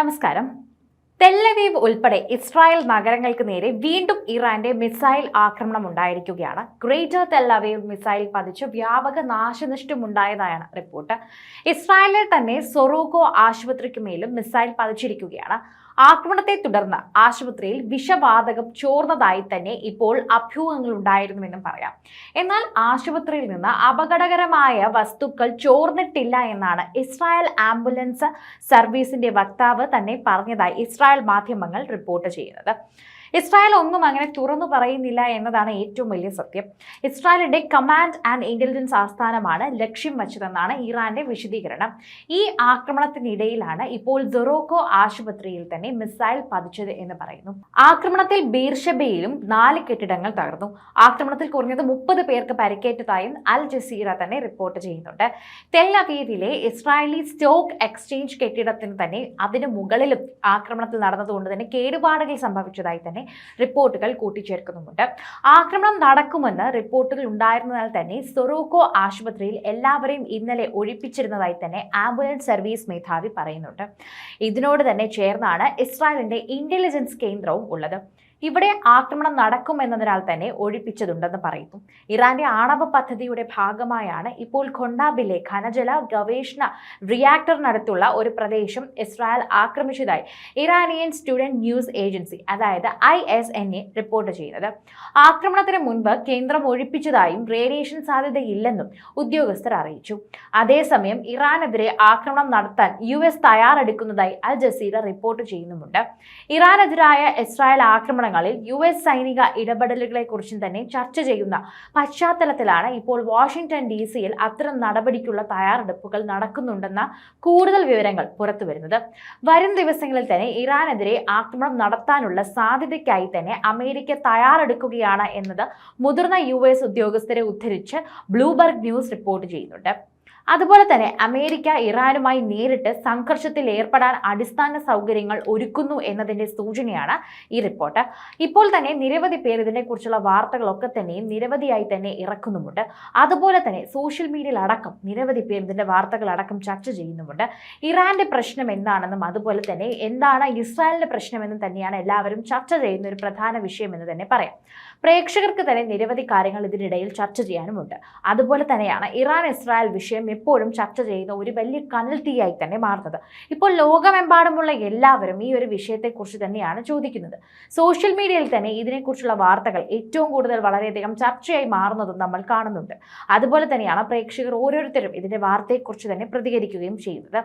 നമസ്കാരം. തെല്ലവീവ് ഉൾപ്പെടെ ഇസ്രായേൽ നഗരങ്ങൾക്ക് നേരെ വീണ്ടും ഇറാന്റെ മിസൈൽ ആക്രമണം ഉണ്ടായിരിക്കുകയാണ്. ഗ്രേറ്റർ തെല്ലവീവ് മിസൈൽ പതിച്ച് വ്യാപക നാശനഷ്ടമുണ്ടായതായാണ് റിപ്പോർട്ട്. ഇസ്രായേലിൽ തന്നെ സൊറൂഗോ ആശുപത്രിക്ക് മേലും മിസൈൽ പതിച്ചിരിക്കുകയാണ്. ആക്രമണത്തെ തുടർന്ന് ആശുപത്രിയിൽ വിഷവാതകം ചോർന്നതായി തന്നെ ഇപ്പോൾ അഭ്യൂഹങ്ങൾ ഉണ്ടായിരുന്നുവെന്നും പറയാം. എന്നാൽ ആശുപത്രിയിൽ നിന്ന് അപകടകരമായ വസ്തുക്കൾ ചോർന്നിട്ടില്ല എന്നാണ് ഇസ്രായേൽ ആംബുലൻസ് സർവീസിന്റെ വക്താവ് തന്നെ പറഞ്ഞതായി ഇസ്രായേൽ മാധ്യമങ്ങൾ റിപ്പോർട്ട് ചെയ്യുന്നത്. ഇസ്രായേൽ ഒന്നും അങ്ങനെ തുറന്നു പറയുന്നില്ല എന്നതാണ് ഏറ്റവും വലിയ സത്യം. ഇസ്രായേലിന്റെ കമാൻഡ് ആൻഡ് ഇന്റലിജൻസ് ആസ്ഥാനമാണ് ലക്ഷ്യം വച്ചതെന്നാണ് ഇറാന്റെ വിശദീകരണം. ഈ ആക്രമണത്തിനിടയിലാണ് ഇപ്പോൾ സെറോക്കോ ആശുപത്രിയിൽ തന്നെ മിസൈൽ പതിച്ചത് എന്ന് പറയുന്നു. ആക്രമണത്തിൽ ബീർഷബയിലും നാല് കെട്ടിടങ്ങൾ തകർന്നു. ആക്രമണത്തിൽ കുറഞ്ഞത് മുപ്പത് പേർക്ക് പരിക്കേറ്റതായും അൽ ജസീറ തന്നെ റിപ്പോർട്ട് ചെയ്യുന്നുണ്ട്. തെൽ അവീവിലെ ഇസ്രായേലി സ്റ്റോക്ക് എക്സ്ചേഞ്ച് കെട്ടിടത്തിന് തന്നെ അതിന് മുകളിലും ആക്രമണത്തിൽ നടന്നതുകൊണ്ട് തന്നെ കേടുപാടുകൾ സംഭവിച്ചതായി തന്നെ റിപ്പോർട്ടുകൾ കൂട്ടിച്ചേർക്കുന്നുമുണ്ട്. ആക്രമണം നടക്കുമെന്ന് റിപ്പോർട്ടുകൾ ഉണ്ടായിരുന്നതിനാൽ തന്നെ സൊറോക്കോ ആശുപത്രിയിൽ എല്ലാവരെയും ഇന്നലെ ഒഴിപ്പിച്ചിരുന്നതായി തന്നെ ആംബുലൻസ് സർവീസ് മേധാവി പറയുന്നുണ്ട്. ഇതിനോട് തന്നെ ചേർന്നാണ് ഇസ്രായേലിന്റെ ഇന്റലിജൻസ് കേന്ദ്രവും ഉള്ളത്. ഇവിടെ ആക്രമണം നടക്കുമെന്നതിനാൽ തന്നെ ഒഴിപ്പിച്ചതുണ്ടെന്ന് പറയുന്നു. ഇറാന്റെ ആണവ പദ്ധതിയുടെ ഭാഗമായാണ് ഇപ്പോൾ ഖൊണ്ടാബിലെ ഖനജല ഗവേഷണ റിയാക്ടറിനടുത്തുള്ള ഒരു പ്രദേശം ഇസ്രായേൽ ആക്രമിച്ചതായി ഇറാനിയൻ സ്റ്റുഡന്റ് ന്യൂസ് ഏജൻസി അതായത് I S N A report ചെയ്യുന്നത്. ആക്രമണത്തിന് മുൻപ് കേന്ദ്രം ഒഴിപ്പിച്ചതായും റേഡിയേഷൻ സാധ്യതയില്ലെന്നും ഉദ്യോഗസ്ഥർ അറിയിച്ചു. അതേസമയം ഇറാനെതിരെ ആക്രമണം നടത്താൻ യു എസ് തയ്യാറെടുക്കുന്നതായി അൽ ജസീറ റിപ്പോർട്ട് ചെയ്യുന്നുമുണ്ട്. ഇറാനെതിരായ ഇസ്രായേൽ ആക്രമണങ്ങളിൽ യു എസ് സൈനിക ഇടപെടലുകളെ കുറിച്ചും തന്നെ ചർച്ച ചെയ്യുന്ന പശ്ചാത്തലത്തിലാണ് ഇപ്പോൾ വാഷിംഗ്ടൺ ഡി സിയിൽ അത്തരം നടപടിക്കുള്ള തയ്യാറെടുപ്പുകൾ നടക്കുന്നുണ്ടെന്ന കൂടുതൽ വിവരങ്ങൾ പുറത്തു വരുന്നത് വരും ദിവസങ്ങളിൽ തന്നെ ഇറാനെതിരെ ആക്രമണം നടത്താനുള്ള സാധ്യതയ്ക്കായി തന്നെ അമേരിക്ക തയ്യാറെടുക്കുകയാണ് എന്നത് മുതിർന്ന യു ഉദ്യോഗസ്ഥരെ ഉദ്ധരിച്ച് ബ്ലൂബർഗ് ന്യൂസ് റിപ്പോർട്ട് ചെയ്യുന്നുണ്ട്. അതുപോലെ തന്നെ അമേരിക്ക ഇറാനുമായി നേരിട്ട് സംഘർഷത്തിൽ ഏർപ്പെടാൻ അടിസ്ഥാന സൗകര്യങ്ങൾ ഒരുക്കുന്നു എന്നതിന്റെ സൂചനയാണ് ഈ റിപ്പോർട്ട്. ഇപ്പോൾ തന്നെ നിരവധി പേർ ഇതിനെക്കുറിച്ചുള്ള വാർത്തകളൊക്കെ തന്നെയും നിരവധിയായി തന്നെ ഇറക്കുന്നുമുണ്ട്. അതുപോലെ തന്നെ സോഷ്യൽ മീഡിയയിൽ അടക്കം നിരവധി പേർ ഇതിന്റെ വാർത്തകൾ അടക്കം ചർച്ച ചെയ്യുന്നുമുണ്ട്. ഇറാന്റെ പ്രശ്നം എന്താണെന്നും അതുപോലെ തന്നെ എന്താണ് ഇസ്രായേലിന്റെ പ്രശ്നമെന്നും തന്നെയാണ് എല്ലാവരും ചർച്ച ചെയ്യുന്ന ഒരു പ്രധാന വിഷയം എന്ന് തന്നെ പറയാം. പ്രേക്ഷകർക്ക് തന്നെ നിരവധി കാര്യങ്ങൾ ഇതിനിടയിൽ ചർച്ച ചെയ്യാനുമുണ്ട്. അതുപോലെ തന്നെയാണ് ഇറാൻ ഇസ്രായേൽ വിഷയം എപ്പോഴും ചർച്ച ചെയ്യുന്ന ഒരു വലിയ കനൽ തീയായി തന്നെ മാറുന്നത്. ഇപ്പോൾ ലോകമെമ്പാടുമുള്ള എല്ലാവരും ഈ ഒരു വിഷയത്തെക്കുറിച്ച് തന്നെയാണ് ചോദിക്കുന്നത്. സോഷ്യൽ മീഡിയയിൽ തന്നെ ഇതിനെക്കുറിച്ചുള്ള വാർത്തകൾ ഏറ്റവും കൂടുതൽ വളരെയധികം ചർച്ചയായി മാറുന്നതും നമ്മൾ കാണുന്നുണ്ട്. അതുപോലെ തന്നെയാണ് പ്രേക്ഷകർ ഓരോരുത്തരും ഇതിന്റെ വാർത്തയെക്കുറിച്ച് തന്നെ പ്രതികരിക്കുകയും ചെയ്യുന്നത്.